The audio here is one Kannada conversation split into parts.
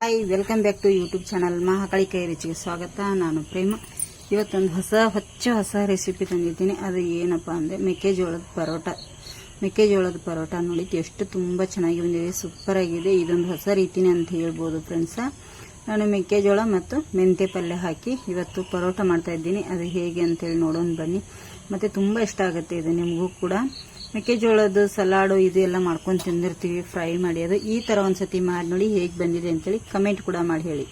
Hi welcome back to YouTube channel Mahakali ಕೈ ರುಚಿಗೆ ಸ್ವಾಗತ ನಾನು ಪ್ರೇಮ ಇವತ್ತೊಂದು ಹೊಸ ಹೊಚ್ಚ ಹೊಸ ರೆಸಿಪಿ ತಂದಿದ್ದೀನಿ ಅದು ಏನಪ್ಪ ಅಂದರೆ ಮೆಕ್ಕೆಜೋಳದ ಪರೋಟ ಮೆಕ್ಕೆಜೋಳದ ಪರೋಟ ನೋಡಿ ಎಷ್ಟು ತುಂಬ ಚೆನ್ನಾಗಿ ಬಂದಿದೆ ಸೂಪರ್ ಆಗಿದೆ ಇದೊಂದು ಹೊಸ ರೀತಿನೇ ಅಂತ ಹೇಳ್ಬೋದು ಫ್ರೆಂಡ್ಸ ನಾನು ಮೆಕ್ಕೆಜೋಳ ಮತ್ತು ಮೆಂತೆ ಪಲ್ಯ ಹಾಕಿ ಇವತ್ತು ಪರೋಟ ಮಾಡ್ತಾ ಇದ್ದೀನಿ ಅದು ಹೇಗೆ ಅಂತೇಳಿ ನೋಡೋಣ ಬನ್ನಿ ಮತ್ತು ತುಂಬ ಇಷ್ಟ ಆಗುತ್ತೆ ಇದು ನಿಮಗೂ ಕೂಡ ಮೆಕ್ಕೆಜೋಳದ ಸಲಾಡು ಇದು ಎಲ್ಲ ಮಾಡ್ಕೊಂಡು ತಿಂದಿರ್ತೀವಿ ಫ್ರೈ ಮಾಡಿ. ಅದು ಈ ಥರ ಒಂದ್ಸತಿ ಮಾಡಿ ನೋಡಿ ಹೇಗೆ ಬಂದಿದೆ ಅಂತೇಳಿ ಕಮೆಂಟ್ ಕೂಡ ಮಾಡಿ ಹೇಳಿ.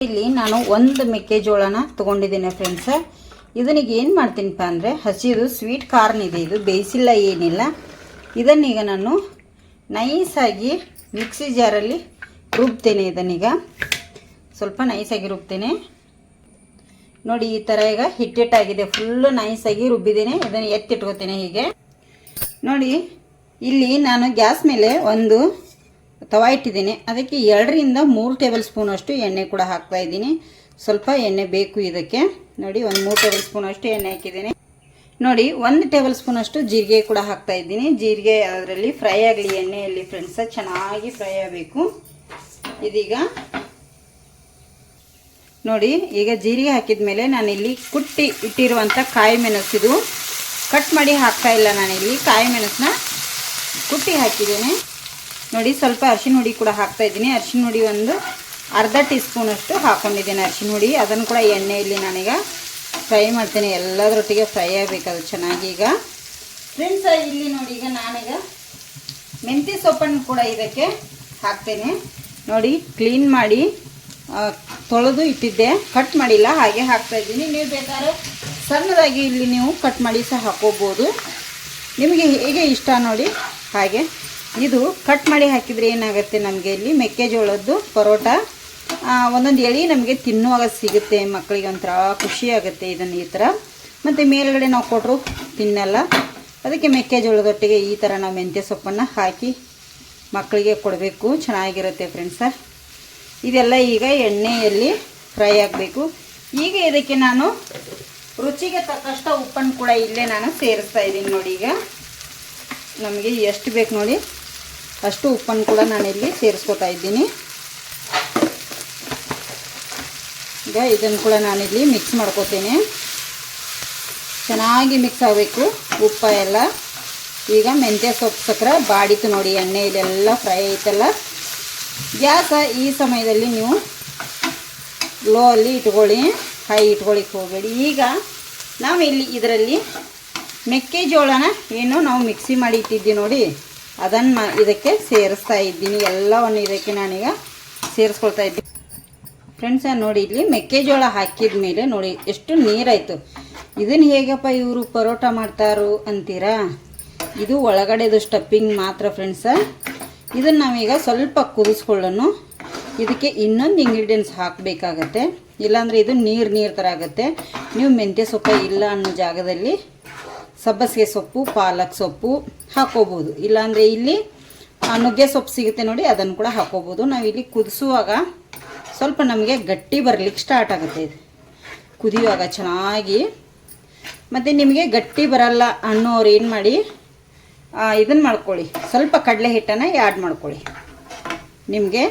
ಇಲ್ಲಿ ನಾನು ಒಂದು ಮೆಕ್ಕೆಜೋಳನ ತಗೊಂಡಿದ್ದೀನಿ ಫ್ರೆಂಡ್ಸ್ ಇದನಿಗೆ ಏನು ಮಾಡ್ತೀನಿಪ್ಪ ಅಂದರೆ ಹಸಿದು ಸ್ವೀಟ್ ಕಾರ್ನ್ ಇದೆ, ಇದು ಬೇಯಿಸಿಲ್ಲ ಏನಿಲ್ಲ. ಇದನ್ನೀಗ ನಾನು ನೈಸಾಗಿ ಮಿಕ್ಸಿ ಜಾರಲ್ಲಿ ರುಬ್ತೇನೆ ಇದನ್ನೀಗ. ಸ್ವಲ್ಪ ನೈಸಾಗಿ ರುಬ್ತೇನೆ. ನೋಡಿ, ಈ ಥರ ಈಗ ಹಿಟ್ಟಿಟ್ಟಾಗಿದೆ. ಫುಲ್ಲು ನೈಸಾಗಿ ರುಬ್ಬಿದ್ದೀನಿ. ಇದನ್ನು ಎತ್ತಿಟ್ಕೋತೇನೆ ಹೀಗೆ. ನೋಡಿ, ಇಲ್ಲಿ ನಾನು ಗ್ಯಾಸ್ ಮೇಲೆ ಒಂದು ತವಾ ಇಟ್ಟಿದ್ದೀನಿ. ಅದಕ್ಕೆ ಎರಡರಿಂದ ಮೂರು ಟೇಬಲ್ ಸ್ಪೂನ್ ಅಷ್ಟು ಎಣ್ಣೆ ಕೂಡ ಹಾಕ್ತಾ ಇದ್ದೀನಿ. ಸ್ವಲ್ಪ ಎಣ್ಣೆ ಬೇಕು ಇದಕ್ಕೆ. ನೋಡಿ, ಒಂದು ಮೂರು ಟೇಬಲ್ ಸ್ಪೂನ್ ಅಷ್ಟು ಎಣ್ಣೆ ಹಾಕಿದ್ದೀನಿ. ನೋಡಿ, ಒಂದು ಟೇಬಲ್ ಸ್ಪೂನ್ ಅಷ್ಟು ಜೀರಿಗೆ ಕೂಡ ಹಾಕ್ತಾ ಇದ್ದೀನಿ. ಜೀರಿಗೆ ಅದರಲ್ಲಿ ಫ್ರೈ ಆಗಲಿ, ಎಣ್ಣೆಯಲ್ಲಿ ಫ್ರೆಂಡ್ಸ ಚೆನ್ನಾಗಿ ಫ್ರೈ ಆಗಬೇಕು. ಇದೀಗ ನೋಡಿ, ಈಗ ಜೀರಿಗೆ ಹಾಕಿದ ಮೇಲೆ ನಾನಿಲ್ಲಿ ಕುಟ್ಟಿ ಇಟ್ಟಿರುವಂಥ ಕಾಯಿ ಮೆಣಸಿದು ಕಟ್ ಮಾಡಿ ಹಾಕ್ತಾ ಇಲ್ಲ ನಾನಿಲ್ಲಿ. ಕಾಯಿ ಮೆಣಸನ್ನ ಕುಟ್ಟಿ ಹಾಕಿದ್ದೇನೆ. ನೋಡಿ, ಸ್ವಲ್ಪ ಅರಿಶಿನ ಹುಡಿ ಕೂಡ ಹಾಕ್ತಾ ಇದ್ದೀನಿ. ಅರಿಶಿನ ಹುಡಿ ಒಂದು ಅರ್ಧ ಟೀ ಸ್ಪೂನ್ ಅಷ್ಟು ಹಾಕೊಂಡಿದ್ದೇನೆ ಅರಿಶಿನ ಹುಡಿ. ಅದನ್ನು ಕೂಡ ಎಣ್ಣೆಯಲ್ಲಿ ನಾನೀಗ ಫ್ರೈ ಮಾಡ್ತೇನೆ. ಎಲ್ಲದರೊಟ್ಟಿಗೆ ಫ್ರೈ ಆಗಬೇಕು ಅದು ಚೆನ್ನಾಗಿ ಈಗ. ಫ್ರೆಂಡ್ಸ್ ಇಲ್ಲಿ ನೋಡಿ, ಈಗ ನಾನೀಗ ಮೆಂತ್ಯ ಸೊಪ್ಪನ್ನು ಕೂಡ ಇದಕ್ಕೆ ಹಾಕ್ತೇನೆ. ನೋಡಿ ಕ್ಲೀನ್ ಮಾಡಿ ತೊಳೆದು ಇಟ್ಟಿದ್ದೆ. ಕಟ್ ಮಾಡಿಲ್ಲ, ಹಾಗೆ ಹಾಕ್ತಾ ಇದ್ದೀನಿ. ನೀವು ಬೇಕಾದ್ರೆ ಸಣ್ಣದಾಗಿ ಇಲ್ಲಿ ನೀವು ಕಟ್ ಮಾಡಿ ಸಹ ಹಾಕೋಬೋದು. ನಿಮಗೆ ಹೇಗೆ ಇಷ್ಟ ನೋಡಿ, ಹಾಗೆ. ಇದು ಕಟ್ ಮಾಡಿ ಹಾಕಿದರೆ ಏನಾಗುತ್ತೆ ನಮಗೆ ಇಲ್ಲಿ? ಮೆಕ್ಕೆಜೋಳದ್ದು ಪರೋಟ. ಒಂದೊಂದು ಎಳೆ ನಮಗೆ ತಿನ್ನುವಾಗ ಸಿಗುತ್ತೆ ಮಕ್ಕಳಿಗೆ ಒಂಥರ ಖುಷಿ ಆಗುತ್ತೆ ಇದನ್ನು ಈ ಥರ ಮತ್ತು ಮೇಲುಗಡೆ ನಾವು ಕೊಟ್ಟರು ತಿನ್ನಲ್ಲ. ಅದಕ್ಕೆ ಮೆಕ್ಕೆಜೋಳದೊಟ್ಟಿಗೆ ಈ ಥರ ನಾವು ಮೆಂತ್ಯ ಸೊಪ್ಪನ್ನು ಹಾಕಿ ಮಕ್ಕಳಿಗೆ ಕೊಡಬೇಕು. ಚೆನ್ನಾಗಿರುತ್ತೆ ಫ್ರೆಂಡ್ಸ ಇದೆಲ್ಲ ಈಗ ಎಣ್ಣೆಯಲ್ಲಿ ಫ್ರೈ ಆಗಬೇಕು. ಈಗ ಇದಕ್ಕೆ ನಾನು ರುಚಿಗೆ ತಕ್ಕಷ್ಟು ಉಪ್ಪನ್ನು ಕೂಡ ಇಲ್ಲೇ ನಾನು ಸೇರಿಸ್ತಾ ಇದ್ದೀನಿ ನೋಡಿ ಈಗ. ನಮಗೆ ಎಷ್ಟು ಬೇಕು ನೋಡಿ. ಅಷ್ಟು ಉಪ್ಪನ್ನು ಕೂಡ ನಾನಿಲ್ಲಿ ಸೇರಿಸ್ಕೊತಾ ಇದ್ದೀನಿ. ಈಗ ಇದನ್ನು ಕೂಡ ನಾನಿಲ್ಲಿ ಮಿಕ್ಸ್ ಮಾಡ್ಕೋತೇನೆ. ಚೆನ್ನಾಗಿ ಮಿಕ್ಸ್ ಆಗಬೇಕು. ಉಪ್ಪ ಎಲ್ಲ. ಈಗ ಮೆಂತ್ಯ ಸೊಪ್ಪು ಸಕ್ಕರೆ, ಬಾಡಿತು ನೋಡಿ, ಎಣ್ಣೆ ಇದೆಲ್ಲ ಫ್ರೈ ಐತಲ್ಲ. ಗ್ಯಾಸ ಈ ಸಮಯದಲ್ಲಿ ನೀವು ಲೋ ಅಲ್ಲಿ ಇಟ್ಕೊಳ್ಳಿ ಹೈ ಇಟ್ಕೊಳ್ಳಿಕ್ಕೆ ಹೋಗಬೇಡಿ. ಈಗ ನಾವು ಇಲ್ಲಿ ಇದರಲ್ಲಿ ಮೆಕ್ಕೆಜೋಳನ ಏನು ನಾವು ಮಿಕ್ಸಿ ಮಾಡಿ ಇಟ್ಟಿದ್ದೀವಿ ನೋಡಿ, ಅದನ್ನು ಇದಕ್ಕೆ ಸೇರಿಸ್ತಾ ಇದ್ದೀನಿ. ಎಲ್ಲವನ್ನು ಇದಕ್ಕೆ ನಾನೀಗ ಸೇರಿಸ್ಕೊಳ್ತಾ ಇದ್ದೀನಿ ಫ್ರೆಂಡ್ಸ ನೋಡಿ, ಇಲ್ಲಿ ಮೆಕ್ಕೆಜೋಳ ಹಾಕಿದ ಮೇಲೆ ನೋಡಿ, ಎಷ್ಟು ನೀರಾಯಿತು. ಇದನ್ನು ಹೇಗಪ್ಪ ಇವರು ಪರೋಟ ಮಾಡ್ತಾರೋ ಅಂತೀರಾ? ಇದು ಒಳಗಡೆದು ಸ್ಟಪ್ಪಿಂಗ್ ಮಾತ್ರ ಫ್ರೆಂಡ್ಸ ಇದನ್ನು ನಾವೀಗ ಸ್ವಲ್ಪ ಕುದಿಸ್ಕೊಳ್ಳೋಣ. ಇದಕ್ಕೆ ಇನ್ನೊಂದು ಇಂಗ್ರೀಡಿಯೆಂಟ್ಸ್ ಹಾಕಬೇಕಾಗತ್ತೆ. ಇಲ್ಲಾಂದರೆ ಇದು ನೀರು ನೀರು ಥರ ಆಗುತ್ತೆ. ನೀವು ಮೆಂತ್ಯ ಸೊಪ್ಪು ಇಲ್ಲ ಅನ್ನೋ ಜಾಗದಲ್ಲಿ ಸಬ್ಬಸಿಗೆ ಸೊಪ್ಪು, ಪಾಲಕ್ ಸೊಪ್ಪು ಹಾಕೋಬೋದು. ಇಲ್ಲಾಂದರೆ ಇಲ್ಲಿ ನುಗ್ಗೆ ಸೊಪ್ಪು ಸಿಗುತ್ತೆ ನೋಡಿ ಅದನ್ನು ಕೂಡ ಹಾಕೋಬೋದು. ನಾವಿಲ್ಲಿ ಕುದಿಸುವಾಗ ಸ್ವಲ್ಪ ನಮಗೆ ಗಟ್ಟಿ ಬರಲಿಕ್ಕೆ ಸ್ಟಾರ್ಟ್ ಆಗುತ್ತೆ ಇದು. ಕುದಿಯುವಾಗ ಚೆನ್ನಾಗಿ. ಮತ್ತು ನಿಮಗೆ ಗಟ್ಟಿ ಬರಲ್ಲ ಅನ್ನೋರು ಏನು ಮಾಡಿ ಇದನ್ನು ಮಾಡ್ಕೊಳ್ಳಿ. ಸ್ವಲ್ಪ ಕಡಲೆ ಹಿಟ್ಟನ್ನು ಆ್ಯಡ್ ಮಾಡ್ಕೊಳ್ಳಿ. ನಿಮಗೆ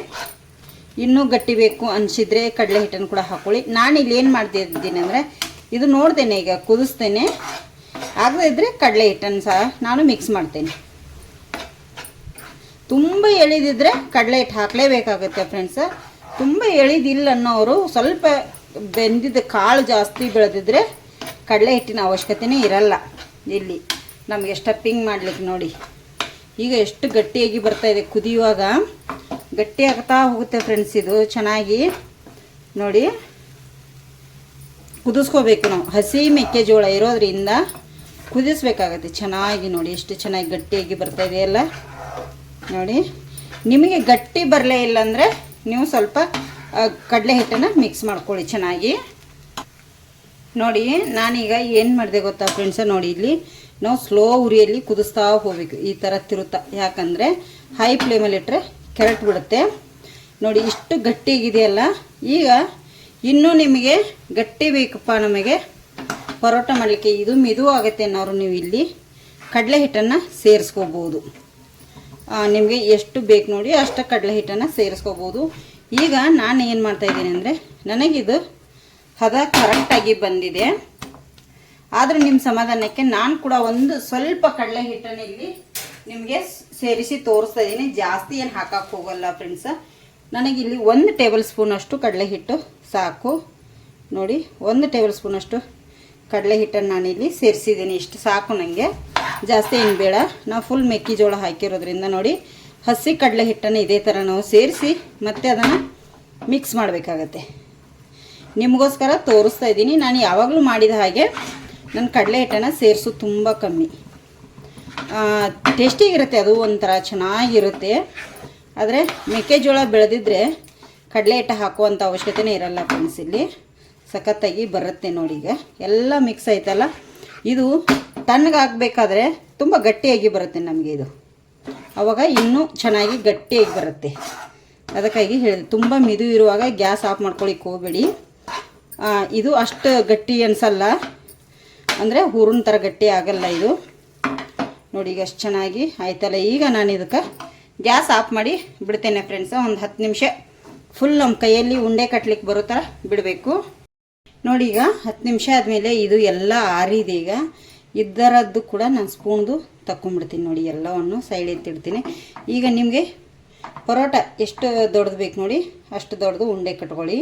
ಇನ್ನೂ ಗಟ್ಟಿ ಬೇಕು ಅನಿಸಿದರೆ ಕಡಲೆ ಹಿಟ್ಟನ್ನು ಕೂಡ ಹಾಕ್ಕೊಳ್ಳಿ ನಾನು ಇಲ್ಲಿ ಏನು ಮಾಡ್ತಿದ್ದೀನಿ ಅಂದರೆ, ಇದು ನೋಡ್ತೇನೆ ಈಗ, ಕುದಿಸ್ತೇನೆ. ಆಗದೇ ಇದ್ದರೆ ಕಡಲೆ ಹಿಟ್ಟನ್ನು ಸಹ ನಾನು ಮಿಕ್ಸ್ ಮಾಡ್ತೇನೆ. ತುಂಬ ಎಳಿದಿದ್ರೆ ಕಡಲೆ ಹಿಟ್ಟು ಹಾಕಲೇಬೇಕಾಗುತ್ತೆ ಫ್ರೆಂಡ್ಸ ತುಂಬ ಎಳಿದಿಲ್ಲ ಅನ್ನೋರು ಸ್ವಲ್ಪ ಬೆಂದಿದ್ದ ಕಾಳು ಜಾಸ್ತಿ ಬೆಳೆದಿದ್ರೆ ಕಡಲೆ ಹಿಟ್ಟಿನ ಅವಶ್ಯಕತೆನೇ ಇರಲ್ಲ. ಇಲ್ಲಿ ನಮಗೆ ಸ್ಟಪ್ಪಿಂಗ್ ಮಾಡ್ಲಿಕ್ಕೆ ನೋಡಿ. ಈಗ ಎಷ್ಟು ಗಟ್ಟಿಯಾಗಿ ಬರ್ತಾ ಇದೆ ಕುದಿಯುವಾಗ. ಗಟ್ಟಿ ಆಗ್ತಾ ಹೋಗುತ್ತೆ ಫ್ರೆಂಡ್ಸ್ ಇದು, ಚೆನ್ನಾಗಿ. ನೋಡಿ. ಕುದಿಸ್ಕೋಬೇಕು ನಾವು. ಹಸಿ ಮೆಕ್ಕೆಜೋಳ ಇರೋದ್ರಿಂದ ಕುದಿಸ್ಬೇಕಾಗತ್ತೆ. ಚೆನ್ನಾಗಿ ನೋಡಿ, ಎಷ್ಟು ಚೆನ್ನಾಗಿ ಗಟ್ಟಿಯಾಗಿ ಬರ್ತಾ ಇದೆಯಲ್ಲ ನೋಡಿ. ನಿಮಗೆ ಗಟ್ಟಿ ಬರಲೇ ಇಲ್ಲ ಅಂದರೆ ನೀವು ಸ್ವಲ್ಪ ಕಡಲೆ ಹಿಟ್ಟನ್ನು ಮಿಕ್ಸ್ ಮಾಡ್ಕೊಳ್ಳಿ ಚೆನ್ನಾಗಿ. ನೋಡಿ, ನಾನೀಗ ಏನು ಮಾಡಿದೆ ಗೊತ್ತಾ ಫ್ರೆಂಡ್ಸ ನೋಡಿ ಇಲ್ಲಿ ನಾವು ಸ್ಲೋ ಉರಿಯಲ್ಲಿ ಕುದಿಸ್ತಾ ಹೋಗ್ಬೇಕು, ಈ ಥರ ತಿರುತ್ತಾ. ಯಾಕಂದರೆ ಹೈ ಫ್ಲೇಮಲ್ಲಿ ಇಟ್ಟರೆ ಕೆರಟ್ ಬಿಡುತ್ತೆ. ನೋಡಿ, ಇಷ್ಟು ಗಟ್ಟಿಯಾಗಿದೆಯಲ್ಲ ಈಗ ಇನ್ನೂ ನಿಮಗೆ ಗಟ್ಟಿ ಬೇಕಪ್ಪ ನಮಗೆ. ಪರೋಟ ಮಾಡಲಿಕ್ಕೆ ಇದು ಮಿದು ಆಗುತ್ತೆ ಅನ್ನೋರು ನೀವು ಇಲ್ಲಿ ಕಡಲೆ ಹಿಟ್ಟನ್ನು ಸೇರಿಸ್ಕೋಬೋದು. ನಿಮಗೆ ಎಷ್ಟು ಬೇಕು ನೋಡಿ ಅಷ್ಟು ಕಡಲೆ ಹಿಟ್ಟನ್ನು ಸೇರಿಸ್ಕೋಬೋದು. ಈಗ ನಾನು ಏನು ಮಾಡ್ತಾ ಇದ್ದೀನಿ ಅಂದರೆ ನನಗಿದು ಹದ ಕರೆಕ್ಟಾಗಿ ಬಂದಿದೆ. ಆದರೆ ನಿಮ್ಮ ಸಮಾಧಾನಕ್ಕೆ ನಾನು ಕೂಡ ಒಂದು ಸ್ವಲ್ಪ ಕಡಲೆ ಹಿಟ್ಟನ್ನು ಇಲ್ಲಿ ನಿಮಗೆ ಸೇರಿಸಿ ತೋರಿಸ್ತಾ ಇದ್ದೀನಿ. ಜಾಸ್ತಿ ಏನು ಹಾಕಕ್ಕೆ ಹೋಗಲ್ಲ ಫ್ರೆಂಡ್ಸ ನನಗಿಲ್ಲಿ ಒಂದು ಟೇಬಲ್ ಸ್ಪೂನಷ್ಟು ಕಡಲೆ ಹಿಟ್ಟು ಸಾಕು. ನೋಡಿ, ಒಂದು ಟೇಬಲ್ ಸ್ಪೂನಷ್ಟು ಕಡಲೆ ಹಿಟ್ಟನ್ನು ನಾನಿಲ್ಲಿ ಸೇರಿಸಿದ್ದೀನಿ. ಇಷ್ಟು ಸಾಕು ನನಗೆ ಜಾಸ್ತಿ ಏನು ಬೇಡ. ನಾವು ಫುಲ್ ಮೆಕ್ಕೆಜೋಳ ಹಾಕಿರೋದ್ರಿಂದ ನೋಡಿ, ಹಸಿ ಕಡಲೆ ಹಿಟ್ಟನ್ನು ಇದೇ ಥರ ನಾವು ಸೇರಿಸಿ ಮತ್ತೆ ಅದನ್ನು ಮಿಕ್ಸ್ ಮಾಡಬೇಕಾಗತ್ತೆ. ನಿಮಗೋಸ್ಕರ ತೋರಿಸ್ತಾ ಇದ್ದೀನಿ. ನಾನು ಯಾವಾಗಲೂ ಮಾಡಿದ ಹಾಗೆ ನನ್ನ ಕಡಲೆ ಹಿಟ್ಟನ್ನು ಸೇರಿಸು ತುಂಬ ಕಮ್ಮಿ. ಟೇಸ್ಟಿಗಿರುತ್ತೆ ಅದು ಒಂಥರ, ಚೆನ್ನಾಗಿರುತ್ತೆ. ಆದರೆ ಮೆಕ್ಕೆಜೋಳ ಬೆಳೆದಿದ್ರೆ ಕಡಲೆ ಹಿಟ್ಟು ಹಾಕುವಂಥ ಅವಶ್ಯಕತೆನೇ ಇರಲ್ಲ ಫ್ರೆಂಡ್ಸ್ ಇಲ್ಲಿ. ಸಖತ್ತಾಗಿ ಬರುತ್ತೆ ನೋಡಿ ಈಗ. ಎಲ್ಲ ಮಿಕ್ಸ್ ಆಯ್ತಲ್ಲ ಇದು ತಣ್ಣಗಾಗಬೇಕಾದ್ರೆ ತುಂಬ ಗಟ್ಟಿಯಾಗಿ ಬರುತ್ತೆ ನಮಗೆ ಇದು. ಆವಾಗ ಇನ್ನೂ ಚೆನ್ನಾಗಿ ಗಟ್ಟಿಯಾಗಿ ಬರುತ್ತೆ. ಅದಕ್ಕಾಗಿ ಹೇಳಿದೆ ತುಂಬ ಮಿದು ಇರುವಾಗ ಗ್ಯಾಸ್ ಆಫ್ ಮಾಡ್ಕೊಳ್ಳಿಕ್ಕೆ ಹೋಗಬೇಡಿ. ಇದು ಅಷ್ಟು ಗಟ್ಟಿ ಅನಿಸಲ್ಲ. ಅಂದರೆ ಹೂರಿನ ಥರ ಗಟ್ಟಿ ಆಗಲ್ಲ ಇದು. ನೋಡಿ ಈಗ ಅಷ್ಟು ಚೆನ್ನಾಗಿ ಆಯ್ತಲ್ಲ. ಈಗ ನಾನು ಇದಕ್ಕೆ ಗ್ಯಾಸ್ ಆಫ್ ಮಾಡಿ ಬಿಡ್ತೇನೆ ಫ್ರೆಂಡ್ಸ್ ಒಂದು ಹತ್ತು ನಿಮಿಷ ಫುಲ್ ನಮ್ಮ ಕೈಯಲ್ಲಿ ಉಂಡೆ ಕಟ್ಲಿಕ್ಕೆ ಬರೋ ಥರ ಬಿಡಬೇಕು. ನೋಡಿ ಈಗ ಹತ್ತು ನಿಮಿಷ ಆದಮೇಲೆ ಇದು ಎಲ್ಲ ಆರಿದೆ ಈಗ. ಇದರದ್ದು ಕೂಡ ನಾನು ಸ್ಪೂನ್ದು ತಕ್ಕೊಂಡ್ಬಿಡ್ತೀನಿ ನೋಡಿ, ಎಲ್ಲವನ್ನು ಸೈಡ್ ಎತ್ತಿಡ್ತೀನಿ ಈಗ ನಿಮಗೆ ಪರೋಟ ಎಷ್ಟು ದೊಡ್ಡದು ಬೇಕು ನೋಡಿ, ಅಷ್ಟು ದೊಡ್ಡದು ಉಂಡೆ ಕಟ್ಕೊಳ್ಳಿ.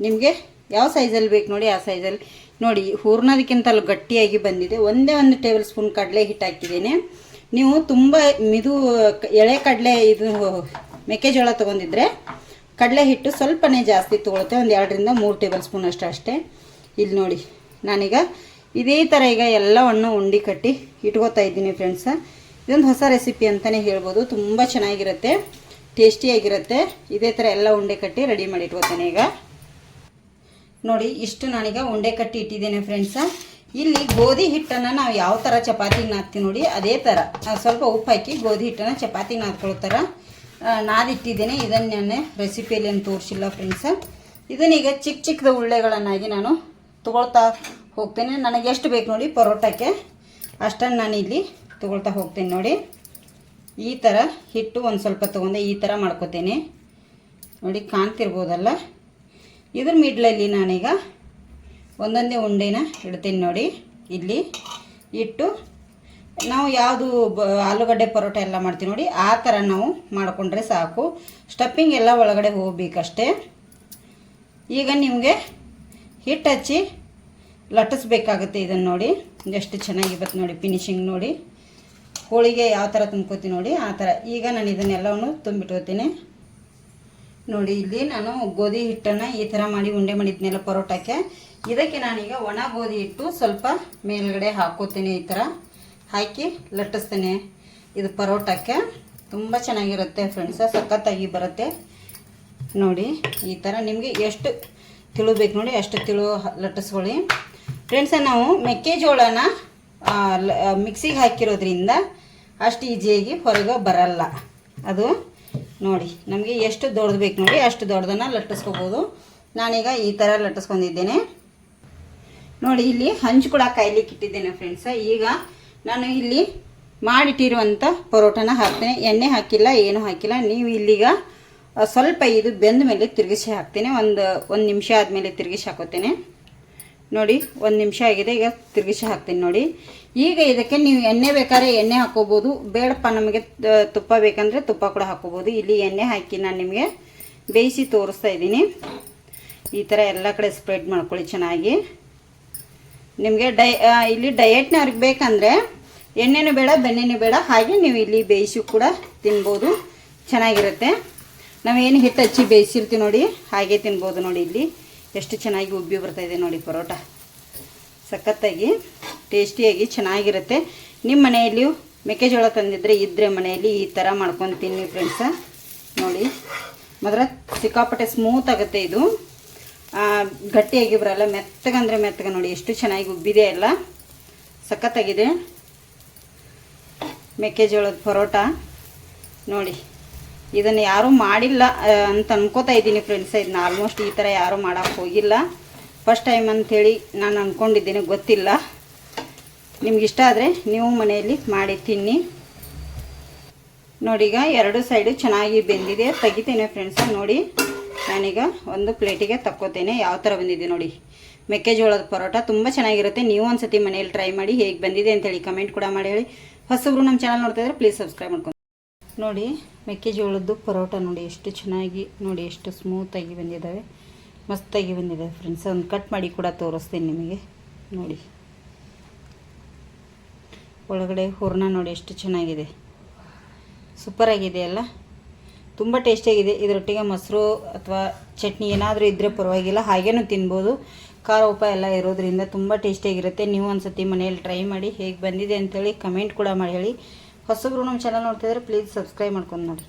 ನಿಮಗೆ ಯಾವ ಸೈಜಲ್ಲಿ ಬೇಕು ನೋಡಿ, ಆ ಸೈಜಲ್ಲಿ ನೋಡಿ, ಹೂರ್ಣೋದಕ್ಕಿಂತಲೂ ಗಟ್ಟಿಯಾಗಿ ಬಂದಿದೆ. ಒಂದೇ ಒಂದು ಟೇಬಲ್ ಸ್ಪೂನ್ ಕಡಲೆ ಹಿಟ್ಟು ಹಾಕಿದ್ದೀನಿ. ನೀವು ತುಂಬ ಮಿದು ಎಳೆ ಕಡಲೆ ಇದು ಮೆಕ್ಕೆಜೋಳ ತೊಗೊಂಡಿದ್ರೆ ಕಡಲೆ ಹಿಟ್ಟು ಸ್ವಲ್ಪನೇ ಜಾಸ್ತಿ ತೊಗೊಳುತ್ತೆ ಒಂದು ಎರಡರಿಂದ ಮೂರು ಟೇಬಲ್ ಸ್ಪೂನ್ ಅಷ್ಟು ಅಷ್ಟೇ. ಇಲ್ಲಿ ನೋಡಿ ನಾನೀಗ ಇದೇ ಥರ ಈಗ ಎಲ್ಲವನ್ನು ಉಂಡೆ ಕಟ್ಟಿ ಇಟ್ಕೋತಾ ಇದ್ದೀನಿ ಫ್ರೆಂಡ್ಸ ಇದೊಂದು ಹೊಸ ರೆಸಿಪಿ ಅಂತಲೇ ಹೇಳ್ಬೋದು. ತುಂಬ ಚೆನ್ನಾಗಿರುತ್ತೆ ಟೇಸ್ಟಿಯಾಗಿರುತ್ತೆ ಇದೇ ಥರ ಎಲ್ಲ ಉಂಡೆ ಕಟ್ಟಿ ರೆಡಿ ಮಾಡಿ ಇಟ್ಕೋತೇನೆ ಈಗ. ನೋಡಿ ಇಷ್ಟು ನಾನೀಗ ಉಂಡೆ ಕಟ್ಟಿ ಇಟ್ಟಿದ್ದೇನೆ ಫ್ರೆಂಡ್ಸ ಇಲ್ಲಿ ಗೋಧಿ ಹಿಟ್ಟನ್ನು ನಾವು ಯಾವ ಥರ ಚಪಾತಿಗೆ ನಾದ್ತೀವಿ ನೋಡಿ ಅದೇ ಥರ ಸ್ವಲ್ಪ ಉಪ್ಪು ಹಾಕಿ ಗೋಧಿ ಹಿಟ್ಟನ್ನು ಚಪಾತಿಗೆ ಆ, ನಾದಿಟ್ಟಿದ್ದೇನೆ. ಇದನ್ನು ನಾನು ರೆಸಿಪಿಯಲ್ಲಿ ಏನು ತೋರಿಸಿಲ್ಲ ಫ್ರೆಂಡ್ಸ್ ಇದನ್ನೀಗ ಚಿಕ್ಕ ಚಿಕ್ಕದ ಉಳ್ಳೆಗಳನ್ನಾಗಿ ನಾನು ತಗೊಳ್ತಾ ಹೋಗ್ತೇನೆ. ನನಗೆ ಎಷ್ಟು ಬೇಕು ನೋಡಿ ಪರೋಟಕ್ಕೆ ಅಷ್ಟನ್ನು ನಾನು ಇಲ್ಲಿ ತಗೊಳ್ತಾ ಹೋಗ್ತೇನೆ ನೋಡಿ. ಈ ಥರ ಹಿಟ್ಟು ಒಂದು ಸ್ವಲ್ಪ ತೊಗೊಂಡೆ, ಈ ಥರ ಮಾಡ್ಕೋತೇನೆ. ನೋಡಿ, ಕಾಣ್ತಿರ್ಬೋದಲ್ಲ? ಇದ್ರ ಮಿಡ್ಲಲ್ಲಿ ನಾನೀಗ ಒಂದೊಂದೇ ಉಂಡೆನ ಇಡ್ತೀನಿ ನೋಡಿ. ಇಲ್ಲಿ ಇಟ್ಟು ನಾವು ಯಾವುದು ಆಲೂಗಡ್ಡೆ ಪರೋಟ ಎಲ್ಲ ಮಾಡ್ತೀವಿ ನೋಡಿ, ಆ ಥರ ನಾವು ಮಾಡಿಕೊಂಡ್ರೆ ಸಾಕು. ಸ್ಟಫಿಂಗ್ ಎಲ್ಲ ಒಳಗಡೆ ಹೋಗಬೇಕಷ್ಟೇ. ಈಗ ನಿಮಗೆ ಹಿಟ್ಟು ಹಚ್ಚಿ ಲಟ್ಟಿಸ್ಬೇಕಾಗುತ್ತೆ ಇದನ್ನು ನೋಡಿ. ಎಷ್ಟು ಚೆನ್ನಾಗಿ ಬರುತ್ತೆ ನೋಡಿ ಫಿನಿಶಿಂಗ್ ನೋಡಿ. ಹೋಳಿಗೆ ಯಾವ ಥರ ತುಂಬ್ಕೋತೀನಿ ನೋಡಿ, ಆ ಥರ ಈಗ ನಾನು ಇದನ್ನೆಲ್ಲವನ್ನು ತುಂಬಿಟ್ಕೋತೀನಿ. ನೋಡಿ, ಇಲ್ಲಿ ನಾನು ಗೋಧಿ ಹಿಟ್ಟನ್ನು ಈ ಥರ ಮಾಡಿ ಉಂಡೆ ಮಾಡಿದ್ನೆಲ್ಲ ಪರೋಟಕ್ಕೆ. ಇದಕ್ಕೆ ನಾನೀಗ ಒಣ ಗೋಧಿ ಹಿಟ್ಟು ಸ್ವಲ್ಪ ಮೇಲ್ಗಡೆ ಹಾಕೋತೀನಿ ಈ ಥರ ಹಾಕಿ ಲಟ್ಟಿಸ್ತೇನೆ. ಇದು ಪರೋಟಕ್ಕೆ ತುಂಬ ಚೆನ್ನಾಗಿರುತ್ತೆ ಫ್ರೆಂಡ್ಸ ಸಖತ್ತಾಗಿ ಬರುತ್ತೆ. ನೋಡಿ, ಈ ಥರ ನಿಮಗೆ ಎಷ್ಟು ತಿಳು ಬೇಕು ನೋಡಿ, ಅಷ್ಟು ತಿಳು ಲಟ್ಟಿಸ್ಕೊಳ್ಳಿ. ಫ್ರೆಂಡ್ಸ ನಾವು ಮೆಕ್ಕೆಜೋಳನ ಮಿಕ್ಸಿಗೆ ಹಾಕಿರೋದ್ರಿಂದ ಅಷ್ಟು ಈಜಿಯಾಗಿ ಹೊರಗೆ ಬರಲ್ಲ. ಅದು ನೋಡಿ, ನಮಗೆ ಎಷ್ಟು ದೊಡ್ಡದು ಬೇಕು ನೋಡಿ, ಅಷ್ಟು ದೊಡ್ಡದನ್ನು ಲಟ್ಟಿಸ್ಕೋಬೋದು. ನಾನೀಗ ಈ ಥರ ಲಟ್ಟಿಸ್ಕೊಂಡಿದ್ದೇನೆ. ನೋಡಿ, ಇಲ್ಲಿ ಹಂಚು ಕೂಡ ಕಾಯ್ಲಿಕ್ಕೆ ಇಟ್ಟಿದ್ದೇನೆ ಫ್ರೆಂಡ್ಸ ಈಗ ನಾನು ಇಲ್ಲಿ ಮಾಡಿಟ್ಟಿರುವಂಥ ಪರೋಟನ ಹಾಕ್ತೇನೆ. ಎಣ್ಣೆ ಹಾಕಿಲ್ಲ, ಏನೂ ಹಾಕಿಲ್ಲ. ನೀವು ಇಲ್ಲಿಗ ಸ್ವಲ್ಪ ಇದು ಬೆಂದ ಮೇಲೆ ತಿರುಗಿಸಿ ಹಾಕ್ತೇನೆ. ಒಂದು ಒಂದು ನಿಮಿಷ ಆದಮೇಲೆ ತಿರುಗಿಸಿ ಹಾಕೋತೇನೆ. ನೋಡಿ, ಒಂದು ನಿಮಿಷ ಆಗಿದೆ. ಈಗ ತಿರುಗಿಸಿ ಹಾಕ್ತೀನಿ ನೋಡಿ. ಈಗ ಇದಕ್ಕೆ ನೀವು ಎಣ್ಣೆ ಬೇಕಾದ್ರೆ ಎಣ್ಣೆ ಹಾಕೋಬೋದು. ಬೇಡಪ್ಪ ನಮಗೆ ತುಪ್ಪ ಬೇಕಂದರೆ ತುಪ್ಪ ಕೂಡ ಹಾಕೋಬೋದು. ಇಲ್ಲಿ ಎಣ್ಣೆ ಹಾಕಿ ನಾನು ನಿಮಗೆ ಬೇಯಿಸಿ ತೋರಿಸ್ತಾ ಇದ್ದೀನಿ. ಈ ಥರ ಎಲ್ಲ ಕಡೆ ಸ್ಪ್ರೆಡ್ ಮಾಡ್ಕೊಳ್ಳಿ ಚೆನ್ನಾಗಿ. ನಿಮಗೆ ಡೈ ಇಲ್ಲಿ ಡಯೆಟ್ನವ್ರಿಗೆ ಬೇಕಂದರೆ ಎಣ್ಣೆನೂ ಬೇಡ, ಬೆಣ್ಣೆನೂ ಬೇಡ. ಹಾಗೆ ನೀವು ಇಲ್ಲಿ ಬೇಯಿಸಿ ಕೂಡ ತಿನ್ಬೋದು. ಚೆನ್ನಾಗಿರುತ್ತೆ. ನಾವೇನು ಹಿಟ್ಟು ಹಚ್ಚಿ ಬೇಯಿಸಿರ್ತೀವಿ ನೋಡಿ. ಹಾಗೆ ತಿನ್ಬೋದು ನೋಡಿ ಇಲ್ಲಿ. ಎಷ್ಟು ಚೆನ್ನಾಗಿ ಉಬ್ಬಿ ಬರ್ತಾಯಿದೆ ನೋಡಿ ಪರೋಟ. ಸಖತ್ತಾಗಿ, ಟೇಸ್ಟಿಯಾಗಿ ಚೆನ್ನಾಗಿರುತ್ತೆ. ನಿಮ್ಮ ಮನೆಯಲ್ಲಿಯೂ ಮೆಕ್ಕೆಜೋಳ ತಂದಿದ್ರೆ ಇದ್ದರೆ ಮನೆಯಲ್ಲಿ ಈ ಥರ ಮಾಡ್ಕೊಂಡು ತಿನ್ನಿ ಫ್ರೆಂಡ್ಸ ನೋಡಿ. ಮಾತ್ರ ಸಿಕ್ಕಾಪಟ್ಟೆ ಸ್ಮೂತ್ ಆಗುತ್ತೆ ಇದು. ಗಟ್ಟಿಯಾಗಿ ಬರಲ್ಲ ಮೆತ್ತಗಂದರೆ ಮೆತ್ತಗ ನೋಡಿ, ಎಷ್ಟು ಚೆನ್ನಾಗಿ ಉಬ್ಬಿದೆ ಎಲ್ಲ. ಸಖತ್ತಾಗಿದೆ. ಮೆಕ್ಕೆಜೋಳದ ಪರೋಟ. ನೋಡಿ, ಇದನ್ನು ಯಾರೂ ಮಾಡಿಲ್ಲ ಅಂತ ಅನ್ಕೋತಾ ಇದ್ದೀನಿ ಫ್ರೆಂಡ್ಸ್ ಇದನ್ನ ಆಲ್ಮೋಸ್ಟ್ ಈ ಥರ ಯಾರೂ ಮಾಡೋಕ್ಕೆ ಹೋಗಿಲ್ಲ. ಫಸ್ಟ್ ಟೈಮ್ ಅಂಥೇಳಿ ನಾನು ಅಂದ್ಕೊಂಡಿದ್ದೀನಿ ಗೊತ್ತಿಲ್ಲ. ನಿಮಗಿಷ್ಟ ಆದರೆ ನೀವು ಮನೆಯಲ್ಲಿ ಮಾಡಿ ತಿನ್ನಿ. ನೋಡಿ, ಈಗ ಎರಡು ಸೈಡು ಚೆನ್ನಾಗಿ ಬೆಂದಿದೆ. ತೆಗಿತೀನಿ ಫ್ರೆಂಡ್ಸ್ ನೋಡಿ. ನಾನೀಗ ಒಂದು ಪ್ಲೇಟಿಗೆ ತಕ್ಕೋತೇನೆ. ಯಾವ ಥರ ಬಂದಿದೆ ನೋಡಿ. ಮೆಕ್ಕೆಜೋಳದ ಪರೋಟ ತುಂಬ ಚೆನ್ನಾಗಿರುತ್ತೆ. ನೀವು ಒಂದ್ಸತಿ ಮನೆಯಲ್ಲಿ ಟ್ರೈ ಮಾಡಿ ಹೇಗೆ ಬಂದಿದೆ ಅಂತೇಳಿ ಕಮೆಂಟ್ ಕೂಡ ಮಾಡಿ ಹೇಳಿ. ಹೊಸಬ್ರು ನಮ್ಮ ಚಾನಲ್ ನೋಡ್ತಾ ಇದ್ರೆ ಪ್ಲೀಸ್ ಸಬ್ಸ್ಕ್ರೈಬ್ ಮಾಡ್ಕೊಂಡು ನೋಡಿ, ಮೆಕ್ಕೆಜೋಳದ್ದು ಪರೋಟ ನೋಡಿ ಎಷ್ಟು ಚೆನ್ನಾಗಿ, ನೋಡಿ ಎಷ್ಟು ಸ್ಮೂತಾಗಿ ಬಂದಿದ್ದಾವೆ ಮಸ್ತಾಗಿ ಬಂದಿದ್ದಾವೆ ಫ್ರೆಂಡ್ಸ್ ಒಂದು ಕಟ್ ಮಾಡಿ ಕೂಡ ತೋರಿಸ್ತೀನಿ ನಿಮಗೆ. ನೋಡಿ. ಒಳಗಡೆ ಹೂರ್ಣ ನೋಡಿ ಎಷ್ಟು ಚೆನ್ನಾಗಿದೆ. ಸೂಪರಾಗಿದೆ ಅಲ್ಲ? ತುಂಬ ಟೇಸ್ಟಿಯಾಗಿದೆ. ಇದರೊಟ್ಟಿಗೆ ಮೊಸರು ಅಥವಾ ಚಟ್ನಿ ಏನಾದರೂ ಇದ್ದರೆ ಪರವಾಗಿಲ್ಲ. ಹಾಗೇನೂ ತಿನ್ಬೋದು. ಖಾರ ಉಪ ಎಲ್ಲ ಇರೋದ್ರಿಂದ ತುಂಬ ಟೇಸ್ಟಿಯಾಗಿರುತ್ತೆ. ನೀವು ಒಂದ್ಸತಿ ಮನೆಯಲ್ಲಿ ಟ್ರೈ ಮಾಡಿ ಹೇಗೆ ಬಂದಿದೆ ಅಂತೇಳಿ ಕಮೆಂಟ್ ಕೂಡ ಮಾಡಿ ಹೇಳಿ. ಹೊಸಬ್ರು ನಮ್ಮ ಚಾನಲ್ ನೋಡ್ತಿದ್ರೆ ಪ್ಲೀಸ್ ಸಬ್ಸ್ಕ್ರೈಬ್ ಮಾಡ್ಕೊಂಡು ನೋಡಿ.